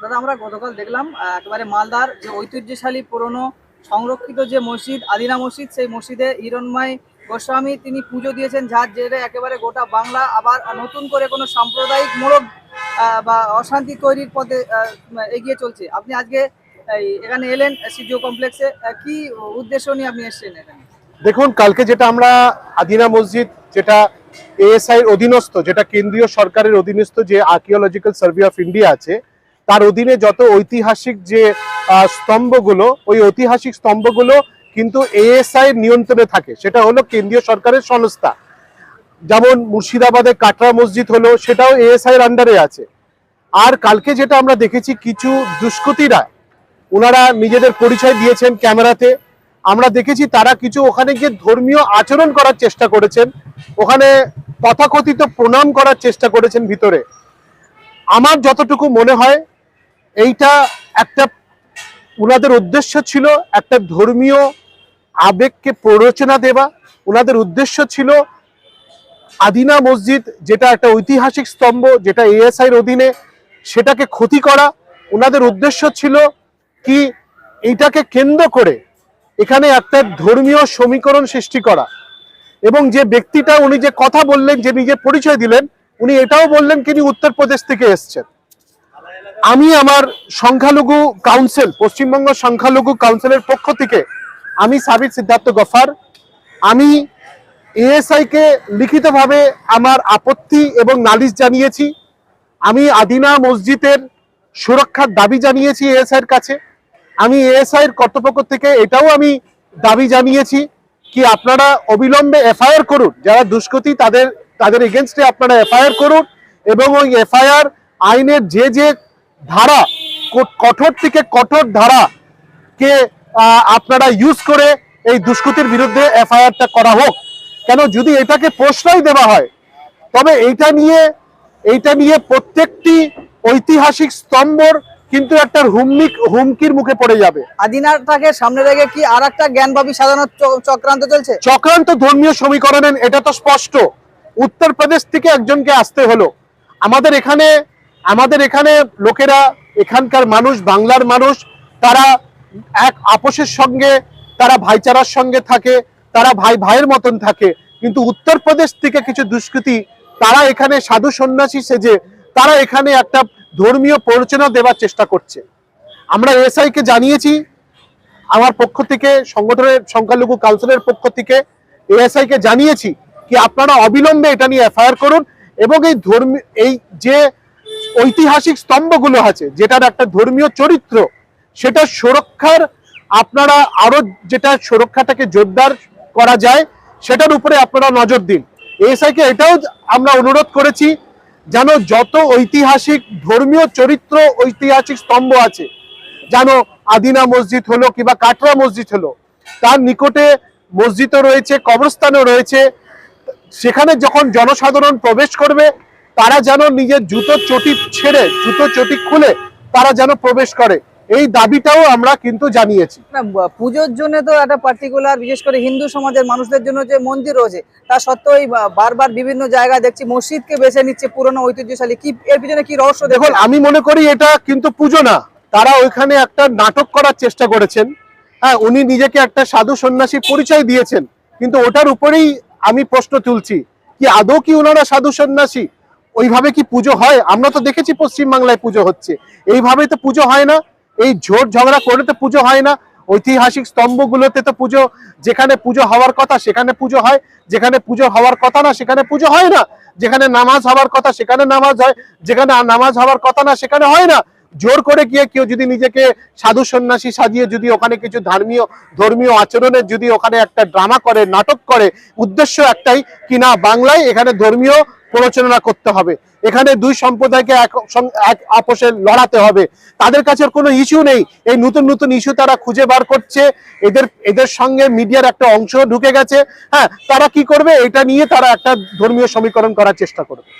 দাদা, আমরা গতকাল দেখলাম একেবারে মালদার যে ঐতিহ্যশালী পুরনো সংরক্ষিত যে মসজিদ, আদিনা মসজিদ, সেই মসজিদে হিরণময় গোস্বামী তিনি পুজো দিয়েছেন, যার জেরে একেবারে গোটা বাংলা আবার নতুন করে কোনো সাম্প্রদায়িক মোড়ক বা অশান্তি তৈরির পথে এগিয়ে চলছে। আপনি আজকে এখানে এলেন সিজিও কমপ্লেক্সে কি উদ্দেশ্য নিয়ে আপনি এসেছেন এখানে? দেখুন, কালকে যেটা আমরা আদিনা মসজিদ, যেটা এএসআই অধীনস্থ, যেটা কেন্দ্রীয় সরকারের অধীনস্থ যে আর্কিওলজিক্যাল সার্ভে অফ ইন্ডিয়া আছে তার অধীনে যত ঐতিহাসিক যে স্তম্ভগুলো, ওই ঐতিহাসিক স্তম্ভগুলো কিন্তু এএসআই নিয়ন্ত্রণে থাকে। সেটা হলো কেন্দ্রীয় সরকারের সংস্থা। যেমন মুর্শিদাবাদে কাটরা মসজিদ হলো, সেটাও এএসআই এর আন্ডারে আছে। আর কালকে যেটা আমরা দেখেছি, কিছু দুষ্কৃতীরা ওনারা নিজেদের পরিচয় দিয়েছেন ক্যামেরাতে। আমরা দেখেছি তারা কিছু ওখানে গিয়ে ধর্মীয় আচরণ করার চেষ্টা করেছেন। ওখানে তথাকথিত প্রণাম করার চেষ্টা করেছেন ভিতরে। আমার যতটুকু মনে হয় এইটা একটা ওনাদের উদ্দেশ্য ছিল একটা ধর্মীয় আবেগকে প্ররোচনা দেওয়া। ওনাদের উদ্দেশ্য ছিল আদিনা মসজিদ, যেটা একটা ঐতিহাসিক স্তম্ভ, যেটা এএসআই এর অধীনে সেটাকে ক্ষতি করা। ওনাদের উদ্দেশ্য ছিল কি, এইটাকে কেন্দ্র করে এখানে একটা ধর্মীয় সমীকরণ সৃষ্টি করা। এবং যে ব্যক্তিটা উনি যে কথা বললেন, যে নিজে পরিচয় দিলেন, উনি এটাও বললেন উনি উত্তরপ্রদেশ থেকে এসছেন। আমি আমার সংখ্যালঘু কাউন্সিল পশ্চিমবঙ্গ সংখ্যালঘু কাউন্সিলের পক্ষ থেকে আমি সাবির সিদ্ধার্থ গফার, আমি এএসআই কে লিখিতভাবে আমার আপত্তি এবং নালিশ জানিয়েছি। আমি আদিনা মসজিদের সুরক্ষার দাবি জানিয়েছি এএসআই এর কাছে। আমি এএসআই এর কর্তৃপক্ষ থেকে এটাও আমি দাবি জানিয়েছি কি আপনারা অবিলম্বে এফআইআর করুন। যারা দুষ্কৃতী, তাদের তাদের এগেনস্টে আপনারা এফআইআর করুন এবং ওই এফআইআর আইনের যে যে ধারা কঠোর থেকে কঠোর ধারা কে আপনারা ইউজ করে এই দুষ্কৃতির বিরুদ্ধে এফআইআরটা করা হোক। কেন যদি এটাকে প্রশ্রয় দেওয়া হয় তবে এইটা নিয়ে এইটা নিয়ে প্রত্যেকটি ঐতিহাসিক স্তম্ভর কিন্তু একটা হুমকি হুমকির মুখে পড়ে যাবে। আদিনাটাকে সামনে রেখে কি আর একটা জ্ঞানবাপী সাধারণ চক্রান্ত চলছে? চক্রান্ত ধর্মীয় সমীকরণের এটা তো স্পষ্ট। উত্তরপ্রদেশ থেকে একজনকে আসতে হলো। আমাদের এখানে আমাদের এখানে লোকেরা, এখানকার মানুষ, বাংলার মানুষ, তারা এক আপোষের সঙ্গে, তারা ভাইচারার সঙ্গে থাকে, তারা ভাই ভাইয়ের মতন থাকে। কিন্তু উত্তরপ্রদেশ থেকে কিছু দুষ্কৃতী, তারা এখানে সাধু সন্ন্যাসী সেজে, তারা এখানে একটা ধর্মীয় প্ররোচনা দেওয়ার চেষ্টা করছে। আমরা এসআই কে জানিয়েছি, আমার পক্ষ থেকে, সংগঠনের, সংখ্যালঘু কাউন্সিলের পক্ষ থেকে এএসআই কে জানিয়েছি, কি আপনারা অবিলম্বে এটা নিয়ে এফআইআর করুন এবং এই ধর্মী, এই যে ঐতিহাসিক স্তম্ভগুলো আছে, যেটার একটা ধর্মীয় চরিত্র, সেটা সুরক্ষার, আপনারা আরও যেটা সুরক্ষাটাকে জোরদার করা যায়, সেটার উপরে আপনারা নজর দিন। এএসআই কে এটাও আমরা অনুরোধ করেছি, যেন যত ঐতিহাসিক, ধর্মীয় চরিত্র, ঐতিহাসিক স্তম্ভ আছে, যেন আদিনা মসজিদ হলো কিংবা কাটরা মসজিদ হলো, তার নিকটে মসজিদও রয়েছে, কবরস্থানও রয়েছে, সেখানে যখন জনসাধারণ প্রবেশ করবে তারা যেন নিজের জুতো চটি ছেড়ে জুতো চটি খুলে তারা যেন প্রবেশ করে। এই দাবিটাও আমরা কিন্তু জানিয়েছি। পুজোর জন্য তো একটা পার্টিকুলার বিশেষ করে হিন্দু সমাজের মানুষদের জন্য যে মন্দির রয়েছে তা সত্ত্বেও বারবার বিভিন্ন জায়গায় দেখছি মসজিদকে বেছে নিচ্ছে পুরনো ঐতিহ্যশালী। কি এর পিছনে কি রহস্য দেখুন? দেখুন আমি মনে করি এটা কিন্তু পুজো না। তারা ওইখানে একটা নাটক করার চেষ্টা করেছেন। হ্যাঁ উনি নিজেকে একটা সাধু সন্ন্যাসী পরিচয় দিয়েছেন। কিন্তু ওটার উপরেই আমি প্রশ্ন তুলছি কি আদৌ কি ওনারা সাধু সন্ন্যাসী? ওইভাবে কি পুজো হয়? আমরা তো দেখেছি পশ্চিম বাংলায় পুজো হচ্ছে। এইভাবে তো পুজো হয় না। এই ঝোট ঝগড়া করে তো পুজো হয় না। ঐতিহাসিক স্তম্ভগুলোতে তো পুজো, যেখানে পুজো হওয়ার কথা সেখানে পুজো হয়। যেখানে পুজো হওয়ার কথা না সেখানে পুজো হয় না। যেখানে নামাজ হওয়ার কথা সেখানে নামাজ হয়। যেখানে নামাজ হওয়ার কথা না সেখানে হয় না। জোর করে গিয়ে কেউ যদি নিজেকে সাধু সন্ন্যাসী সাজিয়ে যদি ওখানে কিছু ধর্মীয় ধর্মীয় আচরণের যদি ওখানে একটা ড্রামা করে, নাটক করে, উদ্দেশ্য একটাই কি না বাংলায় এখানে ধর্মীয় প্ররোচনা করতে হবে। এখানে দুই সম্প্রদায়কে এক আপোষে লড়াতে হবে। তাদের কাছে কোনো ইস্যু নেই। এই নতুন নতুন ইস্যু তারা খুঁজে বার করছে। এদের এদের সঙ্গে মিডিয়ার একটা অংশ ঢুকে গেছে। হ্যাঁ তারা কি করবে? এটা নিয়ে তারা একটা ধর্মীয় সমীকরণ করার চেষ্টা করবে।